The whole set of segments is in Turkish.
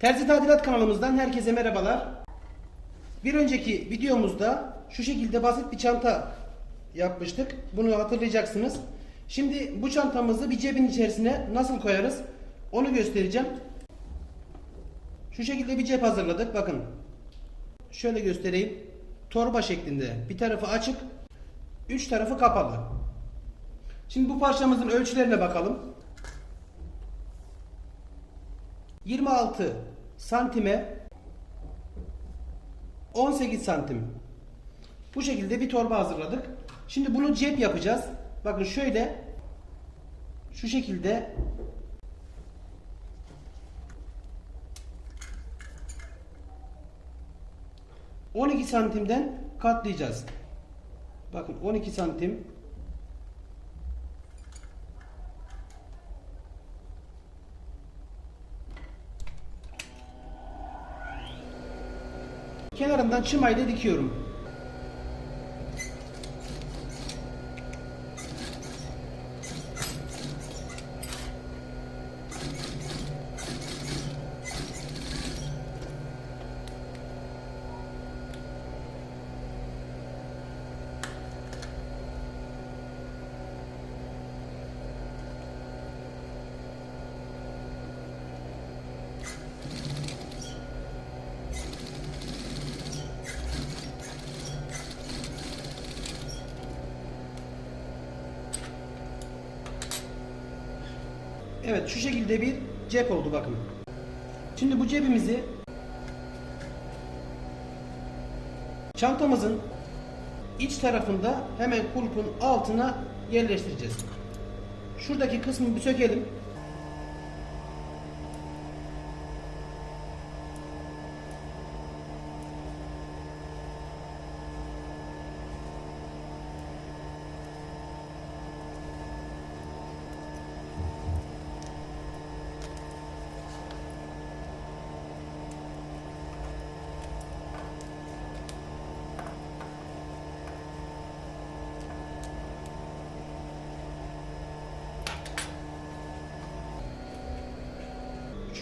Terzi Tadilat kanalımızdan herkese merhabalar. Bir önceki videomuzda şu şekilde basit bir çanta yapmıştık. Bunu hatırlayacaksınız. Şimdi bu çantamızı bir cebin içerisine nasıl koyarız onu göstereceğim. Şu şekilde bir cep hazırladık. Bakın. Şöyle göstereyim. Torba şeklinde. Bir tarafı açık, üç tarafı kapalı. Şimdi bu parçamızın ölçülerine bakalım. 26 santime 18 santim. Bu şekilde bir torba hazırladık. Şimdi bunu cep yapacağız. Bakın şöyle şu şekilde ...12 santimden katlayacağız. Bakın 12 santim Kenarından çımayla dikiyorum. Evet şu şekilde bir cep oldu bakın. Şimdi bu cebimizi çantamızın iç tarafında hemen kulpun altına yerleştireceğiz. Şuradaki kısmı bir sökelim.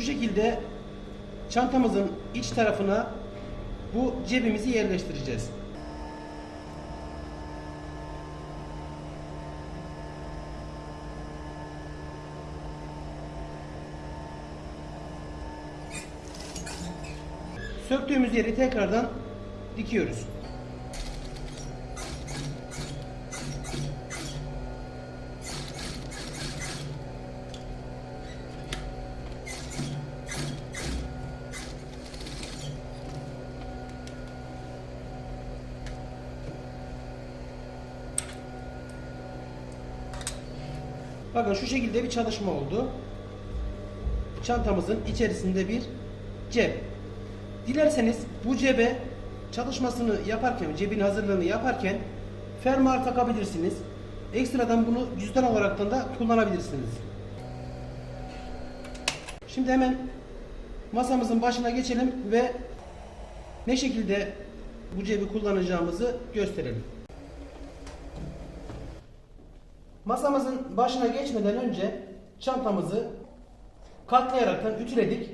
Şekilde çantamızın iç tarafına bu cebimizi yerleştireceğiz. Söktüğümüz yeri tekrardan dikiyoruz. Bakın şu şekilde bir çalışma oldu. Çantamızın içerisinde bir cep. Dilerseniz bu cebe çalışmasını yaparken, cebin hazırlığını yaparken fermuar takabilirsiniz. Ekstradan bunu cüzdan olaraktan da kullanabilirsiniz. Şimdi hemen masamızın başına geçelim ve ne şekilde bu cebi kullanacağımızı gösterelim. Masamızın başına geçmeden önce çantamızı katlayaraktan ütüledik.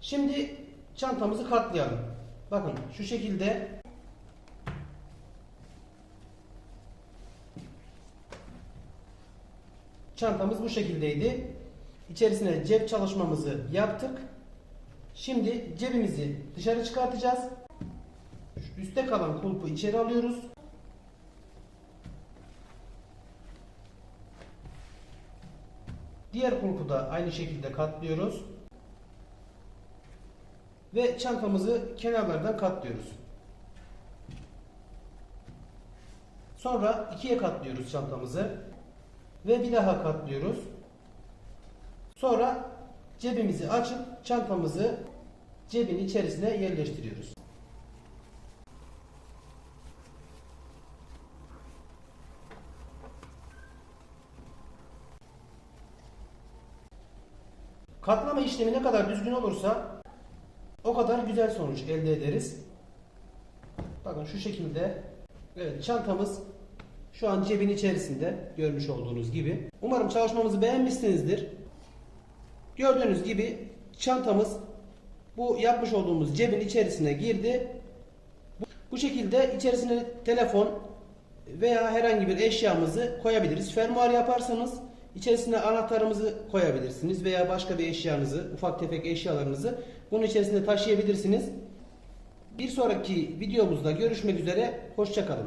Şimdi çantamızı katlayalım. Bakın şu şekilde çantamız bu şekildeydi. İçerisine cep çalışmamızı yaptık. Şimdi cebimizi dışarı çıkartacağız. Üste kalan kulpu içeri alıyoruz. Diğer kulpu da aynı şekilde katlıyoruz. Ve çantamızı kenarlardan katlıyoruz. Sonra ikiye katlıyoruz çantamızı. Ve bir daha katlıyoruz. Sonra cebimizi açıp çantamızı cebin içerisine yerleştiriyoruz. Katlama işlemi ne kadar düzgün olursa o kadar güzel sonuç elde ederiz. Bakın şu şekilde evet çantamız şu an cebin içerisinde görmüş olduğunuz gibi. Umarım çalışmamızı beğenmişsinizdir. Gördüğünüz gibi çantamız bu yapmış olduğumuz cebin içerisine girdi. Bu- şekilde içerisine telefon veya herhangi bir eşyamızı koyabiliriz. Fermuar yaparsanız içerisine anahtarımızı koyabilirsiniz veya başka bir eşyanızı, ufak tefek eşyalarınızı bunun içerisinde taşıyabilirsiniz. Bir sonraki videomuzda görüşmek üzere. Hoşçakalın.